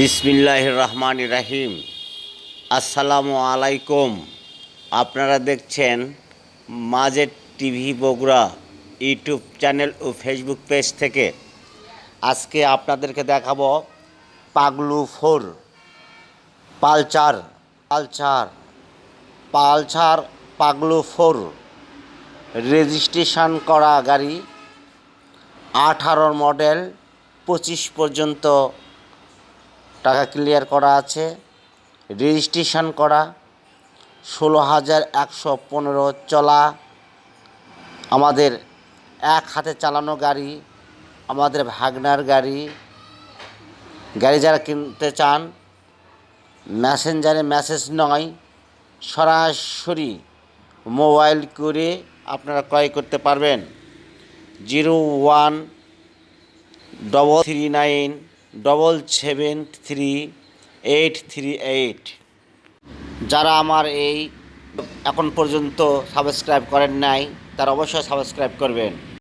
বিসমিল্লাহ রহমান রাহিম আসসালামু আলাইকুম। আপনারা দেখছেন মাঝের টিভি বগুড়া ইউটিউব চ্যানেল ও ফেসবুক পেজ থেকে। আজকে আপনাদেরকে দেখাবো Paglu four, Pulsar Pulsar Pulsar Paglu four. Registration করা গাড়ি, আঠারোর মডেল, পঁচিশ পর্যন্ত টাকা ক্লিয়ার করা আছে, রেজিস্ট্রেশন করা, ষোলো হাজার একশো পনেরো চলা, আমাদের এক হাতে চালানো গাড়ি, আমাদের ভাগনার গাড়ি গাড়ি যারা কিনতে চান, মেসেঞ্জারে মেসেজ নয়, সরাসরি মোবাইল করে আপনারা ক্রয় করতে পারবেন। Zero one, double three nine double seven three eight three eight যারা আমার এই এখন পর্যন্ত সাবস্ক্রাইব করেন নাই, তারা অবশ্যই সাবস্ক্রাইব করবেন।